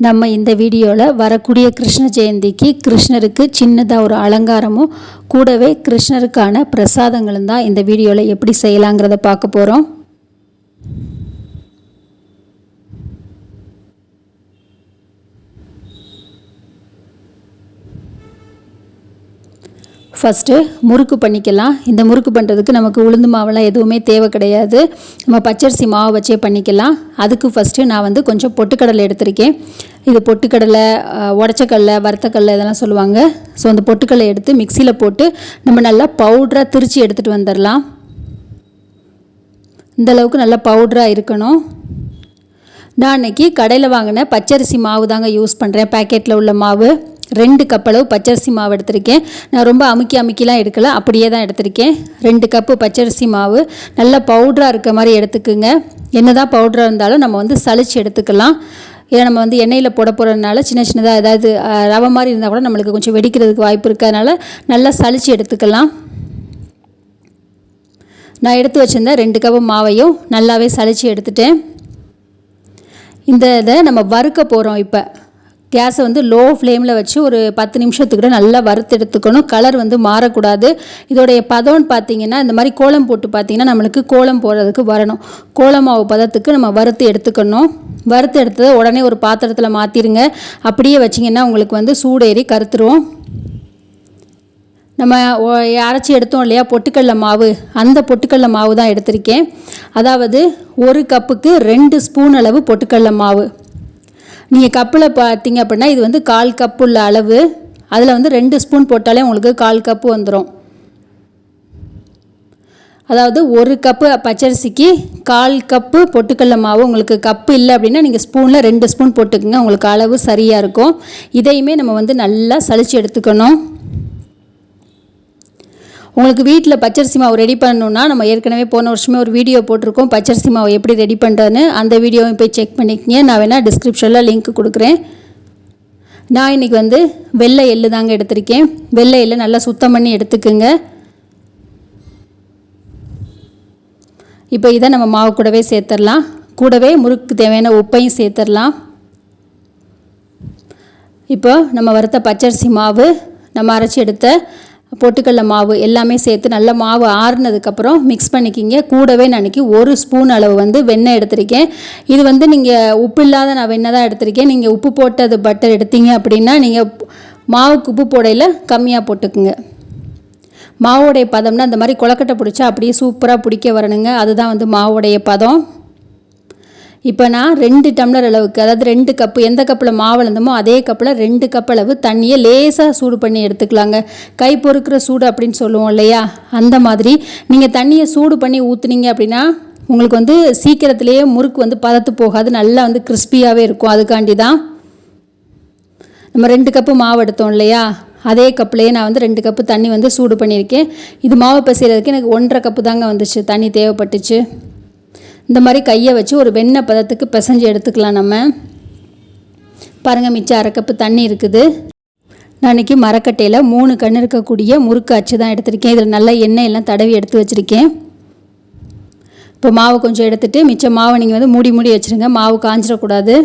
நம்ம இந்த வீடியோவில் வரக்கூடிய கிருஷ்ண ஜெயந்திக்கு கிருஷ்ணருக்கு சின்னதாக ஒரு அலங்காரமும் கூடவே கிருஷ்ணருக்கான பிரசாதங்களும் தான் இந்த வீடியோவில் எப்படி செய்யலாங்கிறத பார்க்க போகிறோம் ஃபஸ்ட்டு முறுக்கு பண்ணிக்கலாம். இந்த முறுக்கு பண்ணுறதுக்கு நமக்கு உளுந்து மாவெல்லாம் எதுவுமே தேவை கிடையாது. நம்ம பச்சரிசி மாவு வச்சே பண்ணிக்கலாம். அதுக்கு ஃபஸ்ட்டு நான் வந்து கொஞ்சம் பொட்டுக்கடலை எடுத்திருக்கேன். இது பொட்டுக்கடலை உடச்சக்கடலை வறுத்தக்கடலை இதெல்லாம் சொல்லுவாங்க. ஸோ அந்த பொட்டுக்கடலை எடுத்து மிக்சியில் போட்டு நம்ம நல்லா பவுட்ராக திரித்து எடுத்துகிட்டு வந்துடலாம். இந்த அளவுக்கு நல்லா பவுட்ராக இருக்கணும். நான் அன்னைக்கு கடையில் வாங்கின பச்சரிசி மாவு தாங்க யூஸ் பண்ணுறேன் பேக்கெட்டில் உள்ள மாவு. ரெண்டு கப் அளவு பச்சரிசி மாவு எடுத்திருக்கேன். நான் ரொம்ப அமுக்கி அமுக்கிலாம் எடுக்கல அப்படியே தான் எடுத்திருக்கேன். ரெண்டு கப்பு பச்சரிசி மாவு நல்லா பவுட்ராக இருக்க மாதிரி எடுத்துக்குங்க. என்னதான் பவுட்ராக இருந்தாலும் நம்ம வந்து சளிச்சு எடுத்துக்கலாம். ஏன்னா நம்ம வந்து எண்ணெயில் போட போகிறதுனால சின்ன சின்னதாக ஏதாவது ரவை மாதிரி இருந்தால் கூட நம்மளுக்கு கொஞ்சம் வெடிக்கிறதுக்கு வாய்ப்பு இருக்கிறதுனால நல்லா சளிச்சு எடுத்துக்கலாம். நான் எடுத்து வச்சிருந்த ரெண்டு கப்பு மாவையும் நல்லாவே சளிச்சு எடுத்துட்டேன். இந்த இதை நம்ம வறுக்க போகிறோம் இப்போ. கேஸை வந்து லோ ஃப்ளேமில் வச்சு ஒரு பத்து நிமிஷத்துக்கு கூட நல்லா வறுத்து எடுத்துக்கணும். கலர் வந்து மாறக்கூடாது. இதோடைய பதம்னு பார்த்தீங்கன்னா இந்த மாதிரி கோலம் போட்டு பார்த்தீங்கன்னா நம்மளுக்கு கோலம் போடுறதுக்கு வரணும். கோலம் மாவு பதத்துக்கு நம்ம வறுத்து எடுத்துக்கணும். வறுத்து எடுத்ததை உடனே ஒரு பாத்திரத்தில் மாற்றிடுங்க அப்படியே வச்சிங்கன்னா உங்களுக்கு வந்து சூடேறி கருத்துருவோம் நம்ம அரைச்சி எடுத்தோம் இல்லையா பொட்டுக்கடல மாவு. அந்த பொட்டுக்கடல மாவு தான் எடுத்திருக்கேன். அதாவது ஒரு கப்புக்கு ரெண்டு ஸ்பூன் அளவு பொட்டுக்கடல மாவு. நீங்கள் கப்பில் பார்த்தீங்க அப்படின்னா இது வந்து கால் கப்பு உள்ள அளவு. அதில் வந்து ரெண்டு ஸ்பூன் போட்டாலே உங்களுக்கு கால் கப்பு வந்துடும் அதாவது ஒரு கப்பு பச்சரிசிக்கு கால் கப்பு பொட்டுக்கடல மாவு உங்களுக்கு கப்பு இல்லை அப்படின்னா நீங்கள் ஸ்பூனில் ரெண்டு ஸ்பூன் போட்டுக்கோங்க. உங்களுக்கு அளவு சரியாக இருக்கும். இதையுமே நம்ம வந்து நல்லா சளிச்சு எடுத்துக்கணும். உங்களுக்கு வீட்டில் பச்சரிசி மாவு ரெடி பண்ணணுன்னா நம்ம ஏற்கனவே போன வருஷமே ஒரு வீடியோ போட்டிருக்கோம். பச்சரிசி மாவு எப்படி ரெடி பண்ணுறதுன்னு அந்த வீடியோவும் போய் செக் பண்ணிக்கங்க. நான் வேணால் டிஸ்கிரிப்ஷனில் லிங்க் கொடுக்குறேன். நான் இன்றைக்கி வந்து வெள்ளை எள்ளு தாங்க எடுத்திருக்கேன். வெள்ளை எள்ளு நல்லா சுத்தம் பண்ணி எடுத்துக்குங்க. இப்போ இதை நம்ம மாவு கூடவே சேர்த்துடலாம். கூடவே முறுக்கு தேவையான உப்பையும் சேர்த்துடலாம். இப்போ நம்ம வறுத்த பச்சரிசி மாவு நம்ம அரைச்சி எடுத்த பொட்டுக்கடல மாவு எல்லாமே சேர்த்து நல்லா மாவு ஆறுனதுக்கப்புறம் மிக்ஸ் பண்ணிக்கிங்க. கூடவே நான் ஒரு ஸ்பூன் அளவு வந்து வெண்ணெய் எடுத்திருக்கேன். இது வந்து நீங்கள் உப்பு இல்லாத நான் வெண்ணெய் தான் எடுத்திருக்கேன். நீங்கள் உப்பு போட்டது பட்டர் எடுத்தீங்க அப்படின்னா நீங்கள் மாவுக்கு உப்பு போடையில் கம்மியாக போட்டுக்குங்க. மாவோடைய பதம்னா அந்த மாதிரி கொழக்கட்டை பிடிச்சா அப்படியே சூப்பராக பிடிக்க வரணுங்க. அதுதான் வந்து மாவோடைய பதம். இப்போ நான் ரெண்டு டம்ளர் அளவுக்கு அதாவது ரெண்டு கப்பு எந்த கப்பில் மாவு அளந்தமோ அதே கப்பில் ரெண்டு கப் அளவு தண்ணியை லேசாக சூடு பண்ணி எடுத்துக்கலாங்க. கை பொறுக்கிற சூடு அப்படின்னு சொல்லுவோம் இல்லையா? அந்த மாதிரி. நீங்கள் தண்ணியை சூடு பண்ணி ஊற்றுனீங்க அப்படின்னா உங்களுக்கு வந்து சீக்கிரத்திலேயே முறுக்கு வந்து பதத்து போகாது நல்லா வந்து கிறிஸ்பியாகவே இருக்கும். அதுக்காண்டி தான் நம்ம ரெண்டு கப்பு மாவு எடுத்தோம் இல்லையா? அதே கப்புலேயே நான் வந்து ரெண்டு கப்பு தண்ணி வந்து சூடு பண்ணியிருக்கேன். இது மாவு பசிகிறதுக்கு எனக்கு ஒன்றரை கப்பு தாங்க வந்துச்சு. தண்ணி தேவைப்பட்டுச்சு. இந்த மாதிரி கையை வச்சு ஒரு வெண்ணெய் பதத்துக்கு பிசைஞ்சு எடுத்துக்கலாம் நம்ம. பாருங்கள் மிச்சம் அரை கப்பு தண்ணி இருக்குது. நான் மரக்கட்டையில் மூணு கண் இருக்கக்கூடிய முறுக்கு அச்சு தான் எடுத்திருக்கேன். இதில் நல்லா எண்ணெய் எல்லாம் தடவி எடுத்து வச்சுருக்கேன். இப்போ மாவு கொஞ்சம் எடுத்துகிட்டு மிச்சம் மாவை நீங்கள் வந்து மூடி மூடி வச்சுருங்க. மாவு காஞ்சிடக்கூடாது.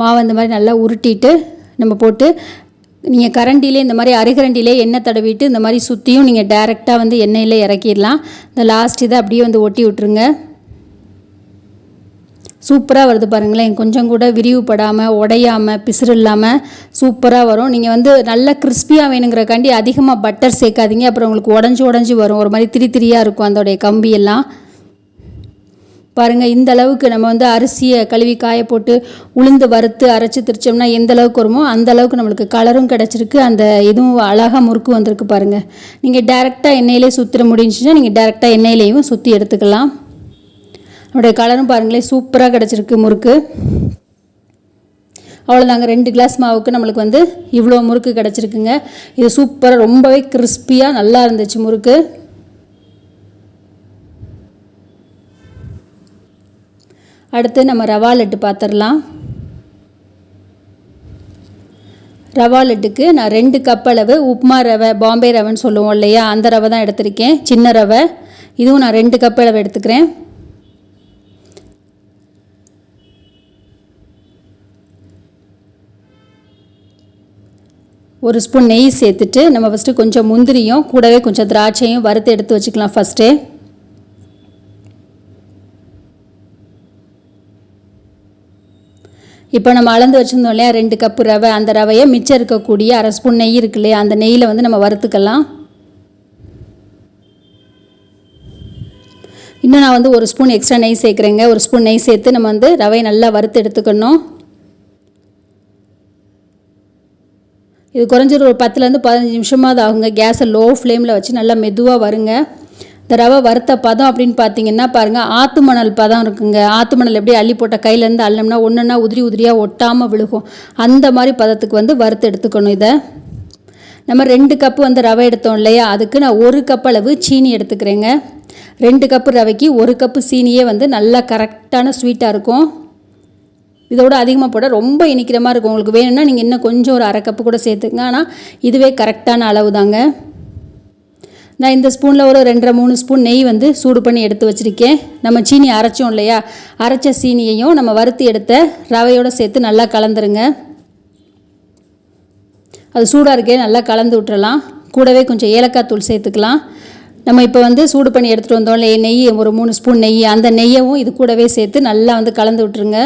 மாவை இந்த மாதிரி நல்லா உருட்டிட்டு நம்ம போட்டு நீங்கள் கரண்டிலே இந்த மாதிரி அருகரண்டிலே எண்ணெய் தடவிட்டு இந்த மாதிரி சுற்றியும் நீங்கள் டைரெக்டாக வந்து எண்ணெயில் இறக்கிடலாம். இந்த லாஸ்ட் இதை அப்படியே வந்து ஒட்டி விட்ருங்க சூப்பராக வருது பாருங்களேன். கொஞ்சம் கூட விரிவுபடாமல் உடையாமல் பிசுறு இல்லாமல் சூப்பராக வரும். நீங்கள் வந்து நல்லா கிறிஸ்பியாக வேணுங்கிறக்காண்டி அதிகமாக பட்டர் சேர்க்காதீங்க. அப்புறம் உங்களுக்கு உடஞ்சி உடஞ்சி வரும். ஒரு மாதிரி திரி திரியாக இருக்கும். அதோடைய கம்பியெல்லாம். பாருங்கள் இந்த அளவுக்கு நம்ம வந்து அரிசியை கழுவி காய போட்டு உளுந்து வறுத்து அரைச்சி திரிச்சோம்னா எந்த அளவுக்கு வருமோ அந்த அளவுக்கு நம்மளுக்கு கலரும் கிடச்சிருக்கு. அந்த இதுவும் அழகாக முறுக்கு வந்திருக்கு பாருங்கள் நீங்கள் டேரெக்டாக எண்ணெயிலே சுற்றிட முடிஞ்சுன்னா நீங்கள் டேரெக்டாக எண்ணெயிலையும் சுற்றி எடுத்துக்கலாம். அதோடைய கலரும் பாருங்களேன் சூப்பராக கிடச்சிருக்கு முறுக்கு. அவ்வளோதாங்க ரெண்டு கிளாஸ் மாவுக்கு நம்மளுக்கு வந்து இவ்வளோ முறுக்கு கிடச்சிருக்குங்க. இது சூப்பராக ரொம்பவே கிறிஸ்பியாக நல்லா இருந்துச்சு முறுக்கு. அடுத்து நம்ம ரவா லட்டு பார்த்துடலாம் ரவா லட்டுக்கு நான் ரெண்டு கப் அளவு உப்புமா ரவை பாம்பே ரவைன்னு சொல்லுவோம் இல்லையா? அந்த ரவை தான் எடுத்திருக்கேன். சின்ன ரவை. இதுவும் நான் ரெண்டு கப் அளவு எடுத்துக்கிறேன். ஒரு ஸ்பூன் நெய் சேர்த்துட்டு நம்ம ஃபஸ்ட்டு கொஞ்சம் முந்திரியும் கூடவே கொஞ்சம் திராட்சையும் வறுத்து எடுத்து வச்சுக்கலாம் ஃபஸ்ட்டே இப்போ நம்ம அளந்து வச்சுருந்தோம் இல்லையா? ரெண்டு கப்பு ரவை. அந்த ரவையை மிச்சம் இருக்கக்கூடிய அரை ஸ்பூன் நெய் இருக்கு இல்லையா? அந்த நெய்யில் வந்து நம்ம வறுத்துக்கலாம். இன்னும் நான் வந்து ஒரு ஸ்பூன் எக்ஸ்ட்ரா நெய் சேர்க்குறேங்க. ஒரு ஸ்பூன் நெய் சேர்த்து நம்ம வந்து ரவையை நல்லா வறுத்து எடுத்துக்கணும். இது குறைஞ்சது ஒரு பத்துலேருந்து பதினஞ்சு நிமிஷமாவது ஆகுங்க. கேஸை லோ ஃப்ளேமில் வச்சு நல்லா மெதுவாக வருங்க. இந்த ரவை வறுத்த பதம் அப்படின்னு பார்த்தீங்கன்னா பாருங்கள் ஆத்து மணல் பதம் இருக்குங்க. ஆத்து மணல் எப்படி அள்ளி போட்ட கையிலேருந்து அள்ளம்னா ஒன்றுன்னா உதிரி உதிரியாக ஒட்டாமல் விழுகும். அந்த மாதிரி பதத்துக்கு வந்து வறுத்து எடுத்துக்கணும் இதை. நம்ம ரெண்டு கப்பு வந்து ரவை எடுத்தோம் இல்லையா? அதுக்கு நான் ஒரு கப் அளவு சீனி எடுத்துக்கிறேங்க. ரெண்டு கப்பு ரவைக்கு ஒரு கப்பு சீனியே வந்து நல்லா கரெக்டான ஸ்வீட்டாக இருக்கும். இதோட அதிகமாக போட ரொம்ப இனிக்கிற மாதிரி இருக்கும். உங்களுக்கு வேணும்னா நீங்கள் இன்னும் கொஞ்சம் ஒரு அரை கப்பு கூட சேர்த்துங்க ஆனால் இதுவே கரெக்டான அளவு தாங்க நான் இந்த ஸ்பூனில் ஒரு ரெண்டரை மூணு ஸ்பூன் நெய் வந்து சூடு பண்ணி எடுத்து வச்சுருக்கேன். நம்ம சீனி அரைச்சோம் இல்லையா? அரைச்ச சீனியையும் நம்ம வறுத்து எடுத்த ரவையோடு சேர்த்து நல்லா கலந்துருங்க. அது சூடாக இருக்கே நல்லா கலந்து விட்டுறலாம். கூடவே கொஞ்சம் ஏலக்காய் தூள் சேர்த்துக்கலாம். நம்ம இப்போ வந்து சூடு பண்ணி எடுத்துகிட்டு வந்தோம் இல்லையா நெய் ஒரு மூணு ஸ்பூன் நெய் அந்த நெய்யவும் இது கூடவே சேர்த்து நல்லா வந்து கலந்து விட்டுருங்க.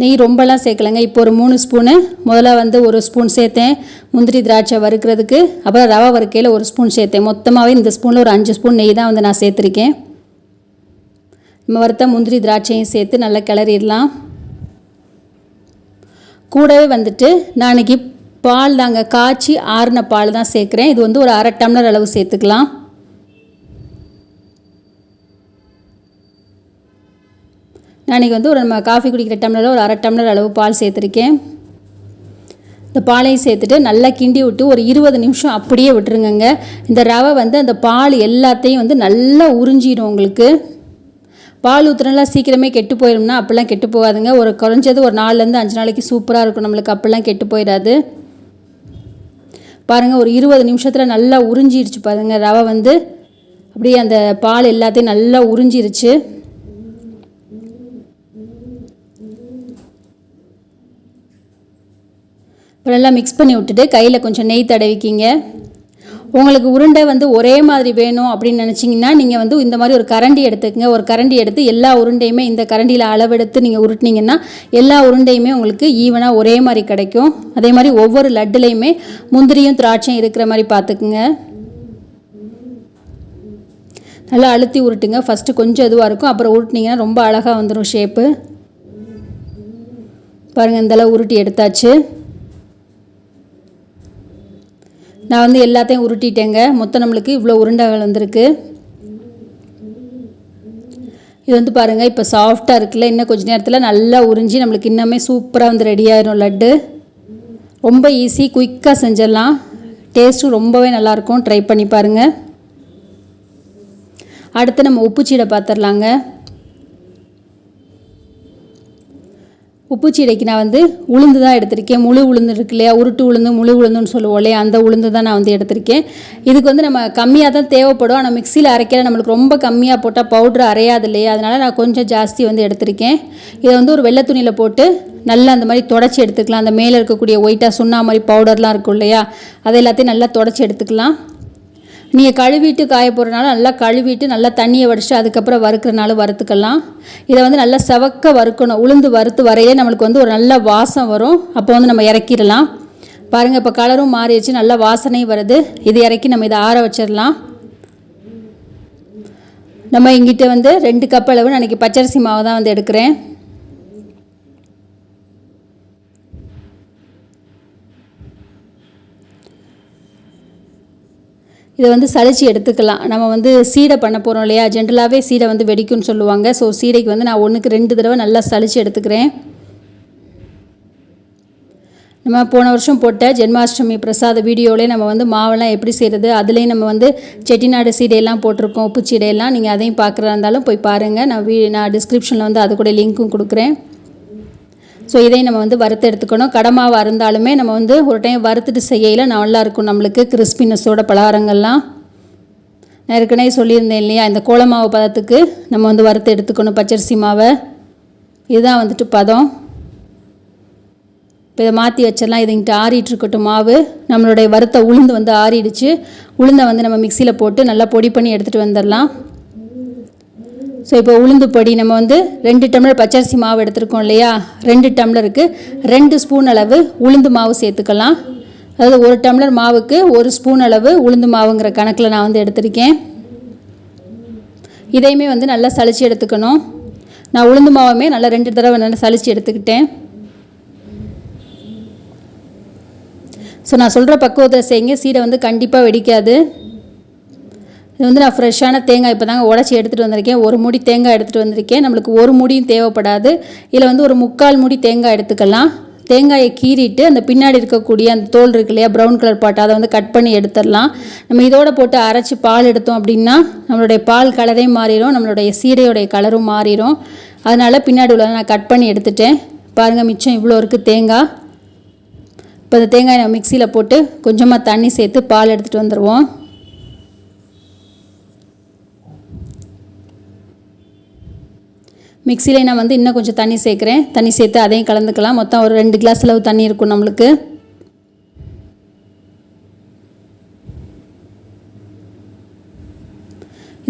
நெய் ரொம்பலாம் சேர்க்கலைங்க. இப்போ ஒரு மூணு ஸ்பூனு முதல்ல வந்து ஒரு ஸ்பூன் சேர்த்தேன். முந்திரி திராட்சை வறுக்கிறதுக்கு அப்புறம் ரவை வறுக்கையில் ஒரு ஸ்பூன் சேர்த்தேன். மொத்தமாகவே இந்த ஸ்பூனில் ஒரு அஞ்சு ஸ்பூன் நெய் தான் வந்து நான் சேர்த்துருக்கேன். நம்ம வறுத்த முந்திரி திராட்சையும் சேர்த்து நல்லா கிளறிடலாம். கூடவே வந்துட்டு நான் அன்றைக்கி பால் தாங்க காய்ச்சி ஆறின பால் தான் சேர்க்குறேன். இது வந்து ஒரு அரை டம்ளர் அளவு சேர்த்துக்கலாம். நான் இன்றைக்கி வந்து ஒரு நம்ம காஃபி குடிக்கிற டம்ளரில் ஒரு அரை டம்ளர் அளவு பால் சேர்த்துருக்கேன். இந்த பாலையும் சேர்த்துட்டு நல்லா கிண்டி விட்டு ஒரு இருபது நிமிஷம் அப்படியே விட்டுருங்கங்க. இந்த ரவை வந்து அந்த பால் எல்லாத்தையும் வந்து நல்லா உறிஞ்சிடும் உங்களுக்கு. பால் ஊற்றுறலாம் சீக்கிரமே கெட்டு போயிடும்னா அப்படிலாம் கெட்டு போகாதுங்க. ஒரு குறைஞ்சது ஒரு நாலுலேருந்து அஞ்சு நாளைக்கு சூப்பராக இருக்கும் நம்மளுக்கு அப்படிலாம் கெட்டு போயிடாது. பாருங்கள் ஒரு இருபது நிமிஷத்தில் நல்லா உறிஞ்சிருச்சு பாருங்கள் ரவை வந்து. அப்படியே அந்த பால் எல்லாத்தையும் நல்லா உறிஞ்சிருச்சு. இப்போ நல்லா மிக்ஸ் பண்ணி விட்டுட்டு கையில் கொஞ்சம் நெய் தடவிக்கிங்க. உங்களுக்கு உருண்டை வந்து ஒரே மாதிரி வேணும் அப்படின்னு நினச்சிங்கன்னா நீங்கள் வந்து இந்த மாதிரி ஒரு கரண்டி எடுத்துக்கங்க. ஒரு கரண்டி எடுத்து எல்லா உருண்டையுமே இந்த கரண்டியில் அளவெடுத்து நீங்கள் உருட்டினீங்கன்னா எல்லா உருண்டையுமே உங்களுக்கு ஈவனாக ஒரே மாதிரி கிடைக்கும். அதே மாதிரி ஒவ்வொரு லட்டுலேயுமே முந்திரியும் திராட்சையும் இருக்கிற மாதிரி பார்த்துக்குங்க நல்லா அழுத்தி உருட்டுங்க. ஃபஸ்ட்டு கொஞ்சம் இதுவாக இருக்கும். அப்புறம் உருட்டினீங்கன்னா ரொம்ப அழகாக வந்துடும் ஷேப்பு பாருங்கள் இந்தளவு உருட்டி எடுத்தாச்சு. நான் வந்து எல்லாத்தையும் உருட்டிட்டேங்க. மொத்தம் நம்மளுக்கு இவ்வளோ உருண்டைகள் வந்திருக்கு. இது வந்து பாருங்கள் இப்போ சாஃப்டாக இருக்குல்ல இன்னும் கொஞ்சம் நேரத்தில் நல்லா உறிஞ்சி நம்மளுக்கு இன்னுமே சூப்பராக வந்து ரெடி ஆயிரும் லட்டு. ரொம்ப ஈஸி குயிக்காக செஞ்சிடலாம். டேஸ்ட்டும் ரொம்பவே நல்லாயிருக்கும் ட்ரை பண்ணி பாருங்கள் அடுத்து நம்ம உப்புச்சீடை பார்த்துடலாங்க உப்பு சீடைக்கு நான் வந்து உளுந்து தான் எடுத்திருக்கேன். முழு உளுந்து இருக்கு இல்லையா? உருட்டு உளுந்து முழு உளுந்துன்னு சொல்லுவோம் இல்லையா? அந்த உளுந்து தான் நான் வந்து எடுத்திருக்கேன். இதுக்கு வந்து நம்ம கம்மியாக தான் தேவைப்படும். ஆனால் மிக்சியில் அரைக்கிற நம்மளுக்கு ரொம்ப கம்மியாக போட்டால் பவுட்ரு அரையாது இல்லையா? அதனால் நான் கொஞ்சம் ஜாஸ்தி வந்து எடுத்திருக்கேன். இதை வந்து ஒரு வெள்ளை துணியில் போட்டு நல்லா அந்த மாதிரி தொடச்சி எடுத்துக்கலாம். அந்த மேலே இருக்கக்கூடிய ஒயிட்டாக சுண்ணா மாதிரி பவுடர்லாம் இருக்கும் இல்லையா? அதை எல்லாத்தையும் நல்லா தொடச்சி எடுத்துக்கலாம். நீங்கள் கழுவிட்டு காய போடுறனால நல்லா கழுவிட்டு நல்லா தண்ணியை வடிச்சுட்டு அதுக்கப்புறம் வறுக்கிறனாலும் வறுத்துக்கலாம். இதை வந்து நல்லா செவக்க வறுக்கணும். உளுந்து வறுத்து வரையிலே நம்மளுக்கு வந்து ஒரு நல்ல வாசம் வரும். அப்போ வந்து நம்ம இறக்கிடலாம். பாருங்கள் இப்போ கலரும் மாறிடுச்சு. நல்ல வாசனையும் வருது. இது இறக்கி நம்ம இதை ஆற வச்சிடலாம். நம்ம எங்கிட்ட வந்து ரெண்டு கப் அளவு நான் இன்றைக்கி பச்சரிசி மாவு தான் வந்து எடுக்கிறேன். இதை வந்து சளிச்சு எடுத்துக்கலாம். நம்ம வந்து சீடை பண்ண போகிறோம் இல்லையா? ஜென்ரலாகவே சீடை வந்து வெடிக்கும்னு சொல்லுவாங்க. ஸோ சீடைக்கு வந்து நான் ஒன்றுக்கு ரெண்டு தடவை நல்லா சளிச்சு எடுத்துக்கிறேன். நம்ம போன வருஷம் போட்ட ஜென்மாஷ்டமி பிரசாத வீடியோவிலே நம்ம வந்து மாவெல்லாம் எப்படி செய்கிறது அதுலேயும் நம்ம வந்து செட்டிநாடு சீடையெல்லாம் போட்டிருக்கோம். உப்பு சீடையெல்லாம் நீங்கள் அதையும் பார்க்குறதா இருந்தாலும் போய் பாருங்கள் நான் வீ நான் டிஸ்கிரிப்ஷனில் வந்து அது கூட லிங்க்கும் கொடுக்குறேன். ஸோ இதையும் நம்ம வந்து வறுத்து எடுத்துக்கணும். கடமாவாக இருந்தாலுமே நம்ம வந்து ஒரு டைம் வறுத்துட்டு செய்யல நல்லா இருக்கும் நம்மளுக்கு கிறிஸ்பினஸோட பலகாரங்கள்லாம். நான் ஏற்கனவே சொல்லியிருந்தேன் இல்லையா இந்த கோலமாவு பதத்துக்கு நம்ம வந்து வறுத்து எடுத்துக்கணும் பச்சரிசி மாவை. இதுதான் வந்துட்டு பதம். இப்போ இதை மாற்றி வச்சிடலாம். இதுங்கிட்ட ஆறிட்டு இருக்கட்டும் மாவு. நம்மளுடைய வறுத்த உளுந்து வந்து ஆறிடுச்சு. உளுந்தை வந்து நம்ம மிக்சியில் போட்டு நல்லா பொடி பண்ணி எடுத்துகிட்டு வந்துடலாம். ஸோ இப்போ உளுந்து பொடி நம்ம வந்து ரெண்டு டம்ளர் பச்சரிசி மாவு எடுத்திருக்கோம் இல்லையா? ரெண்டு டம்ளருக்கு ரெண்டு ஸ்பூன் அளவு உளுந்து மாவு சேர்த்துக்கலாம். அதாவது ஒரு டம்ளர் மாவுக்கு ஒரு ஸ்பூன் அளவு உளுந்து மாவுங்கிற கணக்கில் நான் வந்து எடுத்திருக்கேன். இதையுமே வந்து நல்லா சளிச்சு எடுத்துக்கணும். நான் உளுந்து மாவுமே நல்லா ரெண்டு தடவை நல்லா சளிச்சு எடுத்துக்கிட்டேன். ஸோ நான் சொல்கிற பக்குவத்தில் செய்யுங்க. சீடை வந்து கண்டிப்பாக வெடிக்காது. இது வந்து நான் ஃப்ரெஷ்ஷான தேங்காய் இப்போ தாங்க உடச்சி எடுத்துகிட்டு வந்திருக்கேன். ஒரு மூடி தேங்காய் எடுத்துகிட்டு வந்திருக்கேன். நம்மளுக்கு ஒரு மூடியும் தேவைப்படாது. இதில் வந்து ஒரு முக்கால் மூடி தேங்காய் எடுத்துக்கலாம். தேங்காயை கீறிட்டு அந்த பின்னாடி இருக்கக்கூடிய அந்த தோல் இருக்கு இல்லையா ப்ரௌன் கலர் பாட்டை அதை வந்து கட் பண்ணி எடுத்துடலாம். நம்ம இதோட போட்டு அரைச்சி பால் எடுத்தோம் அப்படின்னா நம்மளுடைய பால் கலரே மாறிடும். நம்மளுடைய சீடையோடைய கலரும் மாறிடும். அதனால் பின்னாடி உள்ள நான் கட் பண்ணி எடுத்துட்டேன். பாருங்கள் மிச்சம் இவ்வளோ இருக்குது தேங்காய். இப்போ இந்த தேங்காயை நம்ம மிக்சியில் போட்டு கொஞ்சமாக தண்ணி சேர்த்து பால் எடுத்துகிட்டு வந்துடுவோம் மிக்சியில் நான் வந்து இன்னும் கொஞ்சம் தண்ணி சேர்க்குறேன். தண்ணி சேர்த்து அதையும் கலந்துக்கலாம். மொத்தம் ஒரு ரெண்டு கிளாஸ் அளவு தண்ணி இருக்கும் நம்மளுக்கு.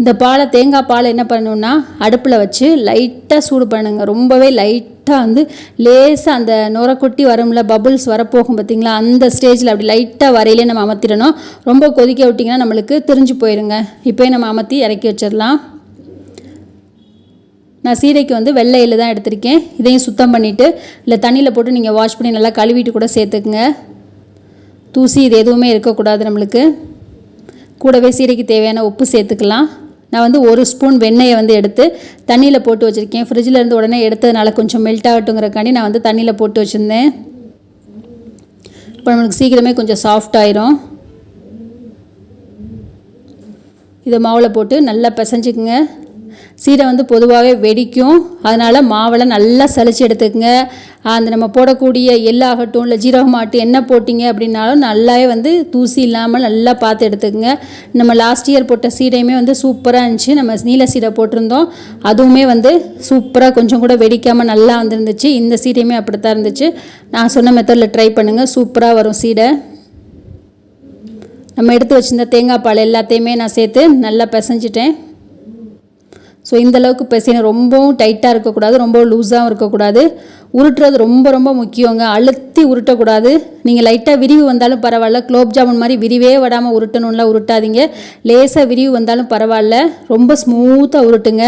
இந்த பாலை தேங்காய் பால் என்ன பண்ணணுன்னா அடுப்பில் வச்சு லைட்டாக சூடு பண்ணுங்கள் ரொம்பவே லைட்டாக வந்து லேசாக அந்த நுரக்குட்டி வரும்ல பபுள்ஸ் வரப்போகும் பார்த்தீங்களா அந்த ஸ்டேஜில் அப்படி லைட்டாக வரையிலே நம்ம அமர்த்திடணும். ரொம்ப கொதிக்க விட்டிங்கன்னா நம்மளுக்கு தெரிஞ்சு போயிடுங்க இப்போயே நம்ம அமர்த்தி இறக்கி வச்சிடலாம். நான் சீரைக்கு வந்து வெள்ளை தான் எடுத்திருக்கேன். இதையும் சுத்தம் பண்ணிவிட்டு இல்லை தண்ணியில் போட்டு நீங்கள் வாஷ் பண்ணி நல்லா கழுவிட்டு கூட சேர்த்துக்குங்க. தூசி இது எதுவுமே இருக்கக்கூடாது நம்மளுக்கு. கூடவே சீரைக்கு தேவையான உப்பு சேர்த்துக்கலாம். நான் வந்து ஒரு ஸ்பூன் வெண்ணெயை வந்து எடுத்து தண்ணியில் போட்டு வச்சுருக்கேன். ஃப்ரிட்ஜில் இருந்து உடனே எடுத்ததுனால கொஞ்சம் மெல்ட் ஆகட்டுங்கிறக்காண்டி நான் வந்து தண்ணியில் போட்டு வச்சுருந்தேன். இப்போ நம்மளுக்கு சீக்கிரமே கொஞ்சம் சாஃப்ட் ஆயிரும். இதை மாவில் போட்டு நல்லா பிசைஞ்சுக்குங்க. சீடை வந்து பொதுவாகவே வெடிக்கும். அதனால் மாவெல்லாம் நல்லா சளிச்சு எடுத்துக்கங்க. அந்த நம்ம போடக்கூடிய எள்ளாகட்டும் இல்லை ஜீரகமாகட்டும் என்ன போட்டிங்க அப்படின்னாலும் நல்லாவே வந்து தூசி இல்லாமல் நல்லா பார்த்து எடுத்துக்கங்க. நம்ம லாஸ்ட் இயர் போட்ட சீடையுமே வந்து சூப்பராக இருந்துச்சு. நம்ம நீல சீடை போட்டிருந்தோம். அதுவுமே வந்து சூப்பராக கொஞ்சம் கூட வெடிக்காமல் நல்லா வந்துருந்துச்சு. இந்த சீடையுமே அப்படி தான் இருந்துச்சு. நான் சொன்ன மெத்தடில் ட்ரை பண்ணுங்கள் சூப்பராக வரும் சீடை. நம்ம எடுத்து வச்சிருந்த தேங்காய் பால் எல்லாத்தையுமே நான் சேர்த்து நல்லா பிசைஞ்சிட்டேன். ஸோ இந்தளவுக்கு பெசின ரொம்பவும் டைட்டாக இருக்கக்கூடாது ரொம்ப லூஸாகவும் இருக்கக்கூடாது. உருட்டுறது ரொம்ப ரொம்ப முக்கியங்க. அழுத்தி உருட்டக்கூடாது. நீங்கள் லைட்டாக விரிவு வந்தாலும் பரவாயில்ல. குலோப் ஜாமுன் மாதிரி விரிவே விடாமல் உருட்டணும்லாம் உருட்டாதீங்க. லேசாக விரிவு வந்தாலும் பரவாயில்ல. ரொம்ப ஸ்மூத்தாக உருட்டுங்க.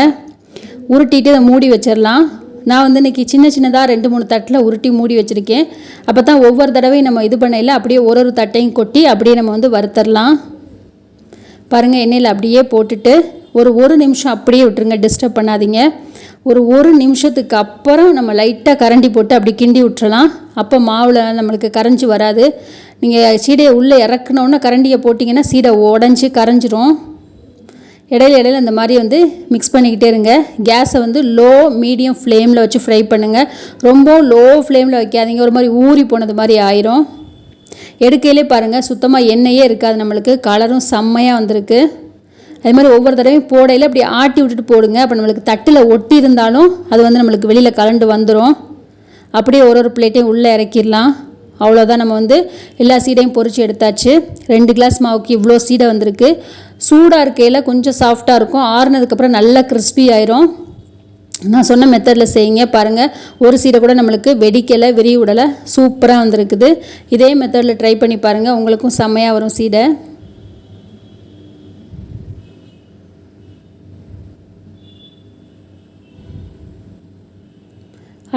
உருட்டிட்டு அதை மூடி வச்சிடலாம். நான் வந்து இன்றைக்கி சின்ன சின்னதாக ரெண்டு மூணு தட்டில் உருட்டி மூடி வச்சுருக்கேன். அப்போ தான் ஒவ்வொரு தடவையும் நம்ம இது பண்ணையில் அப்படியே ஒரு ஒரு தட்டையும் கொட்டி அப்படியே நம்ம வந்து வறுத்தரலாம். பாருங்கள் எண்ணெயில் அப்படியே போட்டுட்டு ஒரு ஒரு நிமிஷம் அப்படியே விட்டுருங்க டிஸ்டர்ப் பண்ணாதீங்க. ஒரு ஒரு நிமிஷத்துக்கு அப்புறம் நம்ம லைட்டாக கரண்டி போட்டு அப்படி கிண்டி விட்டுறலாம். அப்போ மாவில் நம்மளுக்கு கரைஞ்சி வராது. நீங்கள் சீடையை உள்ளே இறக்குனோன்னே கரண்டியை போட்டிங்கன்னா சீடை உடஞ்சி கரைஞ்சிரும். இடையில இடையில இந்த மாதிரி வந்து மிக்ஸ் பண்ணிக்கிட்டே இருங்க. கேஸை வந்து லோ மீடியம் ஃப்ளேமில் வச்சு ஃப்ரை பண்ணுங்கள் ரொம்ப லோ ஃப்ளேமில் வைக்காதீங்க. ஒரு மாதிரி ஊறி போனது மாதிரி ஆயிரும். எடுக்கையிலே பாருங்கள் சுத்தமாக எண்ணெயே இருக்காது நம்மளுக்கு. கலரும் செம்மையாக வந்திருக்கு. அது மாதிரி ஒவ்வொரு தடவையும் போடையில் அப்படி ஆட்டி விட்டுட்டு போடுங்க. அப்போ நம்மளுக்கு தட்டில் ஒட்டி இருந்தாலும் அது வந்து நம்மளுக்கு வெளியில் கலண்டு வந்துடும் அப்படியே ஒரு ஒரு பிளேட்டையும் உள்ளே இறக்கிடலாம். அவ்வளோதான் நம்ம வந்து எல்லா சீடையும் பொறிச்சு எடுத்தாச்சு. ரெண்டு கிளாஸ் மாவுக்கு இவ்வளோ சீடை வந்திருக்கு. சூடாக இருக்கையில் கொஞ்சம் சாஃப்டாக இருக்கும். ஆறுனதுக்கப்புறம் நல்லா கிறிஸ்பி ஆயிரும். நான் சொன்ன மெத்தடில் செய்யுங்க பாருங்கள் ஒரு சீடை கூட நம்மளுக்கு வெடிக்கலை விரி விடலை சூப்பராக வந்திருக்குது. இதே மெத்தடில் ட்ரை பண்ணி பாருங்கள் உங்களுக்கும் செம்மையாக வரும் சீடை.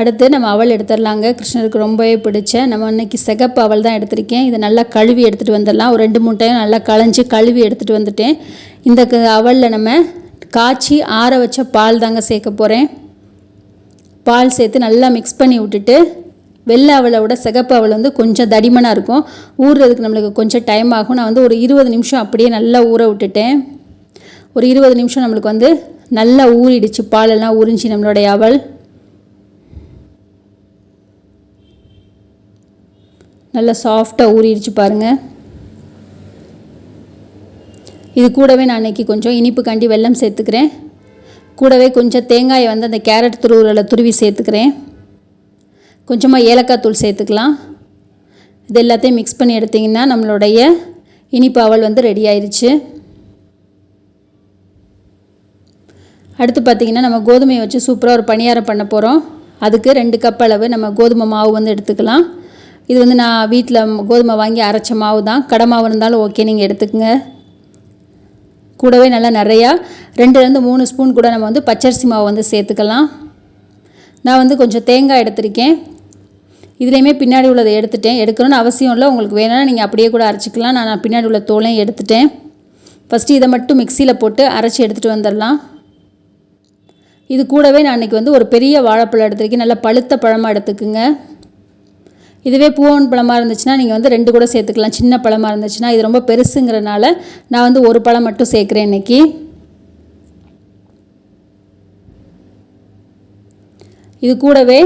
அடுத்து நம்ம அவல் எடுத்துடலாங்க. கிருஷ்ணருக்கு ரொம்பவே பிடிச்ச. நம்ம இன்னைக்கு சிகப்பு அவல் தான் எடுத்திருக்கேன். இதை நல்லா கழுவி எடுத்துகிட்டு வந்துடலாம். ஒரு ரெண்டு மூணு டைம் நல்லா களைஞ்சி கழுவி எடுத்துகிட்டு வந்துட்டேன். இந்த அவலில் நம்ம காய்ச்சி ஆற வச்ச பால் தாங்க சேர்க்க போகிறேன் பால் சேர்த்து நல்லா மிக்ஸ் பண்ணி விட்டுட்டு வெள்ளை அவளை விட சிகப்பு அவள் வந்து கொஞ்சம் தடிமனாக இருக்கும். ஊறுறதுக்கு நம்மளுக்கு கொஞ்சம் டைம் ஆகும். நான் வந்து ஒரு இருபது நிமிஷம் அப்படியே நல்லா ஊற விட்டுட்டேன். ஒரு இருபது நிமிஷம் நம்மளுக்கு வந்து நல்லா ஊறிடுச்சு. பாலெல்லாம் உறிஞ்சி நம்மளுடைய அவள் நல்லா சாஃப்டாக ஊறிடுச்சு பாருங்கள் இது கூடவே நான் அன்றைக்கி கொஞ்சம் இனிப்பு கண்டி வெல்லம் சேர்த்துக்கிறேன். கூடவே கொஞ்சம் தேங்காயை வந்து அந்த கேரட் துருவலில் துருவி சேர்த்துக்கிறேன். கொஞ்சமாக ஏலக்காய் தூள் சேர்த்துக்கலாம். இது எல்லாத்தையும் மிக்ஸ் பண்ணி எடுத்திங்கன்னா நம்மளுடைய இனிப்பு அவல் வந்து ரெடி ஆயிடுச்சு அடுத்து பார்த்திங்கன்னா நம்ம கோதுமையை வச்சு சூப்பராக ஒரு பணியாரம் பண்ண போகிறோம் அதுக்கு ரெண்டு கப் அளவு நம்ம கோதுமை மாவு வந்து எடுத்துக்கலாம். இது வந்து நான் வீட்டில் கோதுமை வாங்கி அரைச்ச மாவு தான். கடை மாவு இருந்தாலும் ஓகே நீங்கள் எடுத்துக்கங்க. கூடவே நல்லா நிறையா ரெண்டுலேருந்து மூணு ஸ்பூன் கூட நம்ம வந்து பச்சரிசி மாவு வந்து சேர்த்துக்கலாம். நான் வந்து கொஞ்சம் தேங்காய் எடுத்திருக்கேன். இதுலேயுமே பின்னாடி உள்ளதை எடுத்துட்டேன். எடுக்கணும்னு அவசியம் இல்லை. உங்களுக்கு வேணும்னா நீங்கள் அப்படியே கூட அரைச்சிக்கலாம். நான் பின்னாடி உள்ள தோலையும் எடுத்துட்டேன். ஃபஸ்ட்டு இதை மட்டும் மிக்சியில் போட்டு அரைச்சி எடுத்துகிட்டு வந்துடலாம். இது கூடவே நான் அன்றைக்கி வந்து ஒரு பெரிய வாழைப்பழம் எடுத்துருக்கேன். நல்லா பழுத்த பழமாக எடுத்துக்குங்க. இதுவே பூவன் பழமாக இருந்துச்சுன்னா நீங்கள் வந்து ரெண்டு கூட சேர்த்துக்கலாம். சின்ன பழமாக இருந்துச்சுன்னா இது ரொம்ப பெருசுங்கிறனால நான் வந்து ஒரு பழம் மட்டும் சேர்க்குறேன் இன்றைக்கி இது கூடவே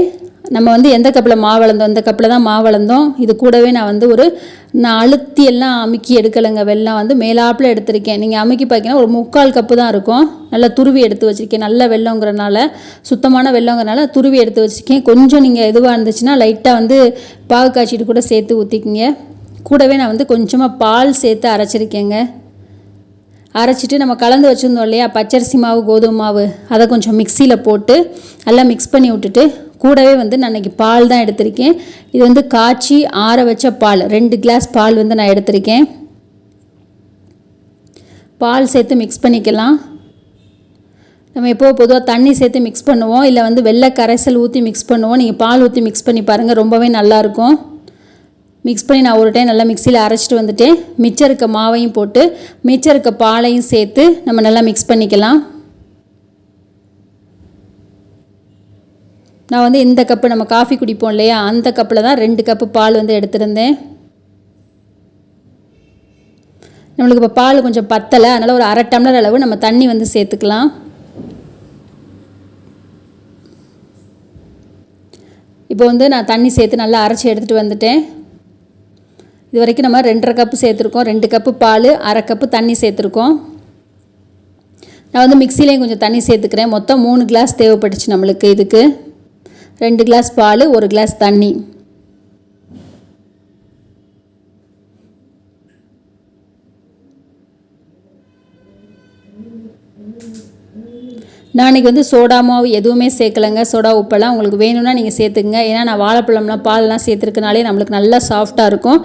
நம்ம வந்து எந்த கப்பில் மாவு வளர்ந்தோம் இந்த கப்பில் தான் மாவு வளர்ந்தோம். இது கூடவே நான் வந்து ஒரு நான் அழுத்தி எல்லாம் அமுக்கி எடுக்கலைங்க. வெள்ளம் வந்து மேலாப்பில் எடுத்திருக்கேன். நீங்கள் அமுக்கி பார்த்தீங்கன்னா ஒரு முக்கால் கப்பு தான் இருக்கும். நல்லா துருவி எடுத்து வச்சுருக்கேன். நல்ல வெள்ளங்கிறனால சுத்தமான வெள்ளங்கிறனால துருவி எடுத்து வச்சுருக்கேன். கொஞ்சம் நீங்கள் எதுவாக இருந்துச்சுன்னா லைட்டாக வந்து பாகு காய்ச்சிட்டு கூட சேர்த்து ஊற்றிக்கிங்க கூடவே நான் வந்து கொஞ்சமாக பால் சேர்த்து அரைச்சிருக்கேங்க. அரைச்சிட்டு நம்ம கலந்து வச்சுருந்தோம் இல்லையா? பச்சரிசி மாவு கோதுமை மாவு அதை கொஞ்சம் மிக்சியில் போட்டு நல்லா மிக்ஸ் பண்ணி விட்டுட்டு கூடவே வந்து நான் இன்றைக்கி பால் தான் எடுத்திருக்கேன். இது வந்து காய்ச்சி ஆற வச்ச பால். ரெண்டு கிளாஸ் பால் வந்து நான் எடுத்திருக்கேன். பால் சேர்த்து மிக்ஸ் பண்ணிக்கலாம். நம்ம எப்போ பொதுவாக தண்ணி சேர்த்து மிக்ஸ் பண்ணுவோம். இல்லை வந்து வெள்ளை கரைசல் ஊற்றி மிக்ஸ் பண்ணுவோம். நீங்கள் பால் ஊற்றி மிக்ஸ் பண்ணி பாருங்கள் ரொம்பவே நல்லாயிருக்கும் மிக்ஸ் பண்ணி நான் ஒரு டைம் நல்லா மிக்சியில் அரைச்சிட்டு வந்துட்டேன். மிச்சம் இருக்க மாவையும் போட்டு மிச்சம் இருக்க பாலையும் சேர்த்து நம்ம நல்லா மிக்ஸ் பண்ணிக்கலாம். நான் வந்து இந்த கப்பு நம்ம காஃபி குடிப்போம் இல்லையா? அந்த கப்பில் தான் ரெண்டு கப்பு பால் வந்து எடுத்திருந்தேன். நம்மளுக்கு இப்போ பால் கொஞ்சம் பத்தலை. அதனால் ஒரு அரை டம்ளர் அளவு நம்ம தண்ணி வந்து சேர்த்துக்கலாம். இப்போ வந்து நான் தண்ணி சேர்த்து நல்லா அரைச்சி எடுத்துகிட்டு வந்துட்டேன். இது வரைக்கும் நம்ம ரெண்டரை கப்பு சேர்த்துருக்கோம். ரெண்டு கப்பு பால் அரை கப்பு தண்ணி சேர்த்துருக்கோம். நான் வந்து மிக்சிலையும் கொஞ்சம் தண்ணி சேர்த்துக்கிறேன். மொத்தம் மூணு கிளாஸ் தேவைப்பட்டுச்சு நம்மளுக்கு இதுக்கு. ரெண்டு கிளாஸ் பால் ஒரு கிளாஸ் தண்ணி. நான் இன்றைக்கி வந்து சோடா மாவு எதுவுமே சேர்க்கலைங்க. சோடா உப்பெல்லாம் உங்களுக்கு வேணும்னா நீங்கள் சேர்த்துக்குங்க. ஏன்னா நான் வாழைப்பழம்லாம் பால்லாம் சேர்த்துருக்கனாலே நம்மளுக்கு நல்லா சாஃப்டாக இருக்கும்.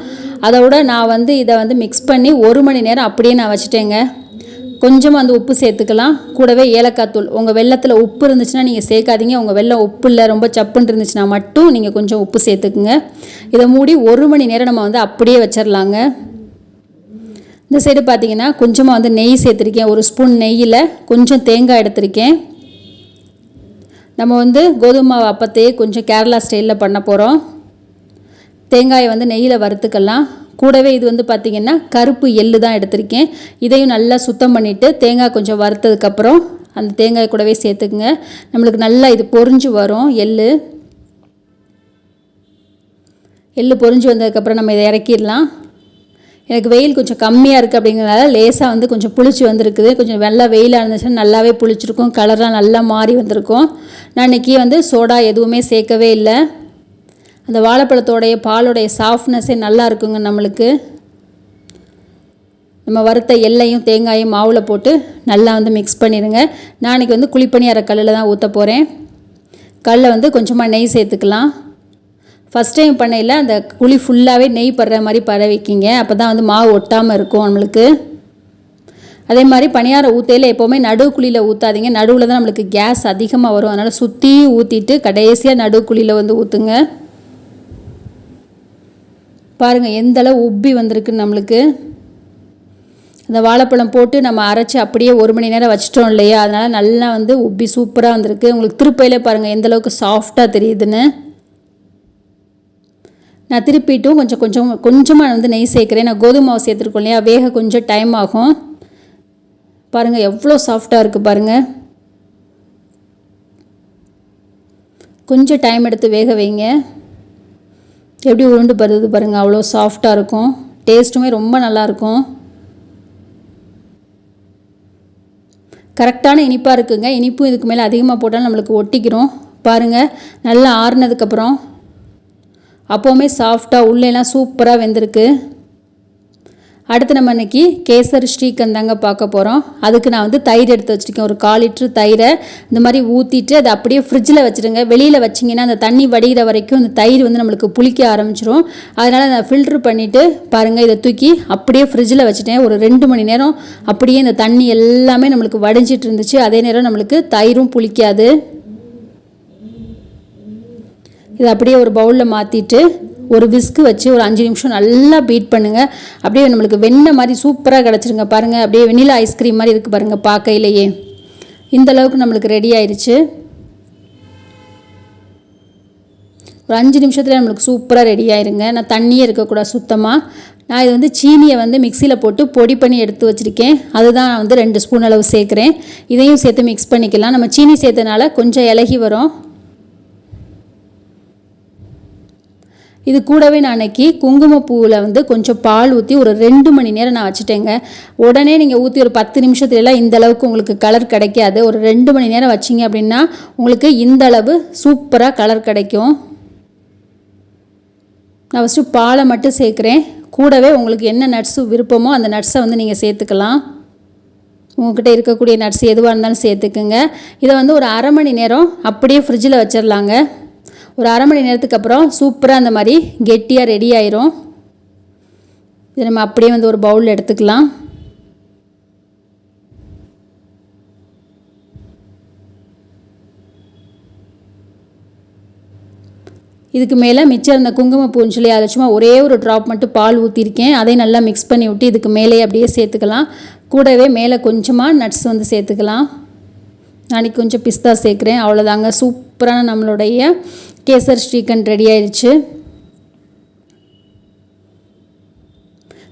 அதை விட நான் வந்து இதை வந்து மிக்ஸ் பண்ணி ஒரு மணி நேரம் அப்படியே நான் வச்சுட்டேங்க. கொஞ்சமாக வந்து உப்பு சேர்த்துக்கலாம். கூடவே ஏலக்காய் தூள். உங்கள் வெள்ளத்தில் உப்பு இருந்துச்சுன்னா நீங்கள் சேர்க்காதீங்க. உங்கள் வெள்ளம் உப்பு இல்லை ரொம்ப சப்புன்னு இருந்துச்சுன்னா மட்டும் நீங்கள் கொஞ்சம் உப்பு சேர்த்துக்குங்க. இதை மூடி ஒரு மணி நேரம் நம்ம வந்து அப்படியே வச்சிடலாங்க இந்த சைடு பார்த்தீங்கன்னா கொஞ்சமாக வந்து நெய் சேர்த்துருக்கேன். ஒரு ஸ்பூன் நெய்யில் கொஞ்சம் தேங்காய் எடுத்திருக்கேன். நம்ம வந்து கோதுமை மாவு அப்பத்தையே கொஞ்சம் கேரளா ஸ்டைலில் பண்ண போகிறோம் தேங்காயை வந்து நெய்யில் வறுத்துக்கலாம். கூடவே இது வந்து பார்த்திங்கன்னா கருப்பு எள்ளு தான் எடுத்திருக்கேன். இதையும் நல்லா சுத்தம் பண்ணிவிட்டு தேங்காய் கொஞ்சம் வறுத்ததுக்கப்புறம் அந்த தேங்காய் கூடவே சேர்த்துக்குங்க. நம்மளுக்கு நல்லா இது பொறிஞ்சு வரும் எள்ளு. எள்ளு பொறிஞ்சு வந்ததுக்கப்புறம் நம்ம இதை இறக்கிடலாம். எனக்கு வெயில் கொஞ்சம் கம்மியாக இருக்குது அப்படிங்கிறனால லேசாக வந்து கொஞ்சம் புளிச்சு வந்திருக்குது. கொஞ்சம் நல்லா வெயிலாக இருந்துச்சுன்னா நல்லாவே புளிச்சிருக்கும். கலர்லாம் நல்லா மாறி வந்திருக்கும். நான் இன்றைக்கி வந்து சோடா எதுவுமே சேர்க்கவே இல்லை. அந்த வாழைப்பழத்தோடைய பாலோடைய சாஃப்ட்னஸ்ஸே நல்லா இருக்குங்க நம்மளுக்கு. நம்ம வறுத்த எல்லையும் தேங்காயும் மாவில் போட்டு நல்லா வந்து மிக்ஸ் பண்ணிடுங்க. நான் இன்றைக்கி வந்து குழிப்பணியார கல்லில் தான் ஊற்ற போகிறேன் கல்லில் வந்து கொஞ்சமாக நெய் சேர்த்துக்கலாம். ஃபஸ்ட் டைம் பண்ணையில் அந்த குழி ஃபுல்லாகவே நெய் படுற மாதிரி பட வைக்கிங்க. அப்போ தான் வந்து மாவு ஒட்டாமல் இருக்கும் நம்மளுக்கு. அதே மாதிரி பணியார ஊற்றையில் எப்போவுமே நடு குழியில் ஊற்றாதீங்க நடுவில் தான் நம்மளுக்கு கேஸ் அதிகமாக வரும். அதனால் சுற்றி ஊற்றிட்டு கடைசியாக நடு குழியில் வந்து ஊற்றுங்க பாருங்கள் எந்தளவு உப்பி வந்திருக்கு நம்மளுக்கு. அந்த வாழைப்பழம் போட்டு நம்ம அரைச்சி அப்படியே ஒரு மணி நேரம் வச்சிட்டோம் இல்லையா? அதனால் நல்லா வந்து உப்பி சூப்பராக வந்திருக்கு. உங்களுக்கு திருப்பையிலே பாருங்கள் எந்தளவுக்கு சாஃப்டாக தெரியுதுன்னு. நான் திருப்பிட்டும் கொஞ்சம் கொஞ்சம் கொஞ்சமாக வந்து நெய் சேர்க்குறேன். நான் கோதுமை மாவு சேர்த்துருக்கோம் இல்லையா? வேக கொஞ்சம் டைம் ஆகும். பாருங்கள் எவ்வளோ சாஃப்டாக இருக்குது பாருங்கள் கொஞ்சம் டைம் எடுத்து வேக வைங்க. எப்படி உருண்டு பருது பாருங்கள் அவ்வளோ சாஃப்டாக இருக்கும். டேஸ்ட்டுமே ரொம்ப நல்லாயிருக்கும் கரெக்டான இனிப்பாக இருக்குங்க. இனிப்பும் இதுக்கு மேலே அதிகமாக போட்டாலும் நம்மளுக்கு ஒட்டிக்கிறோம் பாருங்கள் நல்லா ஆறுனதுக்கப்புறம் அப்போவுமே சாஃப்டாக உள்ளேலாம் சூப்பராக வெந்திருக்கு. அடுத்து நம்ம இன்னைக்கு கேசர் ஸ்ரீகந்த் தாங்க பார்க்க போகிறோம் அதுக்கு நான் வந்து தயிர் எடுத்து வச்சுருக்கேன். ஒரு கால் லிட்ரு தயிரை இந்த மாதிரி ஊற்றிட்டு அதை அப்படியே ஃப்ரிட்ஜில் வச்சுருங்க. வெளியில் வச்சிங்கன்னா அந்த தண்ணி வடிகிற வரைக்கும் அந்த தயிர் வந்து நம்மளுக்கு புளிக்க ஆரம்பிச்சிரும். அதனால் நான் ஃபில்ட்ரு பண்ணிவிட்டு பாருங்கள் இதை தூக்கி அப்படியே ஃப்ரிட்ஜில் வச்சுட்டேன். ஒரு ரெண்டு மணி நேரம் அப்படியே இந்த தண்ணி எல்லாமே நம்மளுக்கு வடிஞ்சிட்டு இருந்துச்சு. அதே நேரம் நம்மளுக்கு தயிரும் புளிக்காது. இதை அப்படியே ஒரு பவுலில் மாற்றிட்டு ஒரு விஸ்கு வச்சு ஒரு அஞ்சு நிமிஷம் நல்லா பீட் பண்ணுங்கள் அப்படியே நம்மளுக்கு வெண்ணெய் மாதிரி சூப்பராக கிடச்சிருங்க பாருங்கள் அப்படியே வெண்ணிலா ஐஸ்கிரீம் மாதிரி இருக்குது பாருங்கள் பார்க்கையிலேயே. இந்த அளவுக்கு நம்மளுக்கு ரெடி ஆயிடுச்சு ஒரு அஞ்சு நிமிஷத்தில் நம்மளுக்கு சூப்பராக ரெடி ஆயிருங்க. நான் தண்ணியே இருக்கக்கூடாது சுத்தமாக நான் இது வந்து சீனியை வந்து மிக்சியில் போட்டு பொடி பண்ணி எடுத்து வச்சுருக்கேன். அதுதான் நான் வந்து ரெண்டு ஸ்பூன் அளவு சேர்க்குறேன். இதையும் சேர்த்து மிக்ஸ் பண்ணிக்கலாம். நம்ம சீனி சேர்த்தனால கொஞ்சம் இலகி வரும். இது கூடவே நான் அன்னைக்கு குங்குமப்பூவில் வந்து கொஞ்சம் பால் ஊற்றி ஒரு ரெண்டு மணி நேரம் நான் வச்சுட்டேங்க. உடனே நீங்கள் ஊற்றி ஒரு பத்து நிமிஷத்துலலாம் இந்த அளவுக்கு உங்களுக்கு கலர் கிடைக்காது. ஒரு ரெண்டு மணி நேரம் வச்சிங்க அப்படின்னா உங்களுக்கு இந்த அளவு சூப்பராக கலர் கிடைக்கும். நான் ஃபஸ்ட்டு பாலை மட்டும் சேர்க்குறேன். கூடவே உங்களுக்கு என்ன நட்ஸு விருப்பமோ அந்த நட்ஸை வந்து நீங்கள் சேர்த்துக்கலாம். உங்கள்கிட்ட இருக்கக்கூடிய நட்ஸ் எதுவாக இருந்தாலும் சேர்த்துக்குங்க. இதை வந்து ஒரு அரை மணி நேரம் அப்படியே ஃப்ரிட்ஜில் வச்சிடலாங்க ஒரு அரை மணி நேரத்துக்கு அப்புறம் சூப்பராக அந்த மாதிரி கெட்டியாக ரெடி ஆயிரும். இதை நம்ம அப்படியே வந்து ஒரு பவுலில் எடுத்துக்கலாம். இதுக்கு மேலே மிச்சம் இருந்த குங்குமப்பூன்னு சொல்லி அதை சும்மா ஒரே ஒரு ட்ராப் மட்டும் பால் ஊற்றிருக்கேன் அதை நல்லா மிக்ஸ் பண்ணி விட்டு இதுக்கு மேலே அப்படியே சேர்த்துக்கலாம். கூடவே மேலே கொஞ்சமாக நட்ஸ் வந்து சேர்த்துக்கலாம். நாளைக்கு கொஞ்சம் பிஸ்தா சேர்க்குறேன். அவ்வளோதாங்க சூப்பரான நம்மளுடைய கேசர் ஸ்ரீகண்ட் ரெடி ஆயிடுச்சு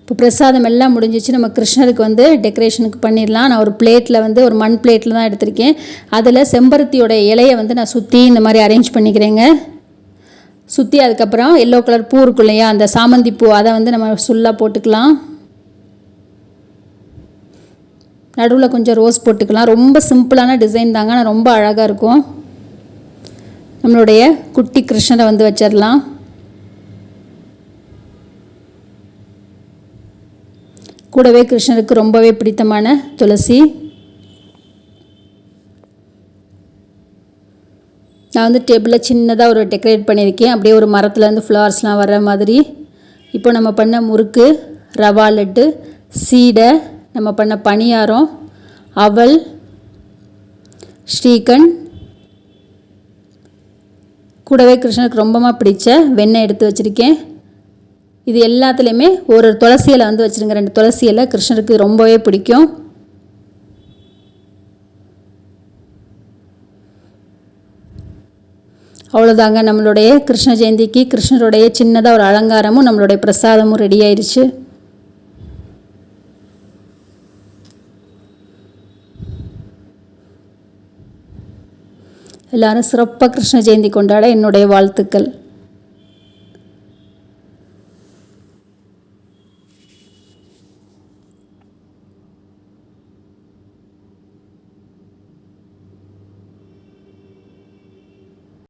இப்போ பிரசாதம் எல்லாம் முடிஞ்சிச்சு. நம்ம கிருஷ்ணருக்கு வந்து டெக்கரேஷனுக்கு பண்ணிடலாம். நான் ஒரு பிளேட்டில் வந்து ஒரு மண் பிளேட்டில் தான் எடுத்திருக்கேன். அதில் செம்பருத்தியோட இலையை வந்து நான் சுற்றி இந்த மாதிரி அரேஞ்ச் பண்ணிக்கிறேங்க. சுற்றி அதுக்கப்புறம் எல்லோ கலர் பூ இருக்கும் இல்லையா அந்த சாமந்தி பூ அதை வந்து நம்ம சுல்லாக போட்டுக்கலாம். நடுவில் கொஞ்சம் ரோஸ் போட்டுக்கலாம். ரொம்ப சிம்பிளான டிசைன் தாங்க. ஆனால் ரொம்ப அழகாக இருக்கும். நம்மளுடைய குட்டி கிருஷ்ணரை வந்து வச்சிடலாம் கூடவே கிருஷ்ணருக்கு ரொம்பவே பிடித்தமான துளசி. நான் வந்து டேபிளில் சின்னதாக ஒரு டெக்கரேட் பண்ணியிருக்கேன். அப்படியே ஒரு மரத்துலேருந்து ஃப்ளவர்ஸ்லாம் வர்ற மாதிரி. இப்போ நம்ம பண்ண முறுக்கு ரவா லட்டு சீடை நம்ம பண்ண பணியாரம் அவல் ஸ்ரீகண்ட் கூடவே கிருஷ்ணருக்கு ரொம்பமாக பிடிச்ச வெண்ணெய் எடுத்து வச்சுருக்கேன். இது எல்லாத்துலேயுமே ஒரு துளசி இலை வந்து வச்சுருங்க. ரெண்டு துளசி இலை கிருஷ்ணருக்கு ரொம்பவே பிடிக்கும். அவ்வளோதாங்க நம்மளுடைய கிருஷ்ண ஜெயந்திக்கு கிருஷ்ணருடைய சின்னதாக ஒரு அலங்காரமும் நம்மளுடைய பிரசாதமும் ரெடி ஆயிடுச்சு எல்லாரும் சிறப்பாக கிருஷ்ண ஜெயந்தி கொண்டாட என்னுடைய வாழ்த்துக்கள்.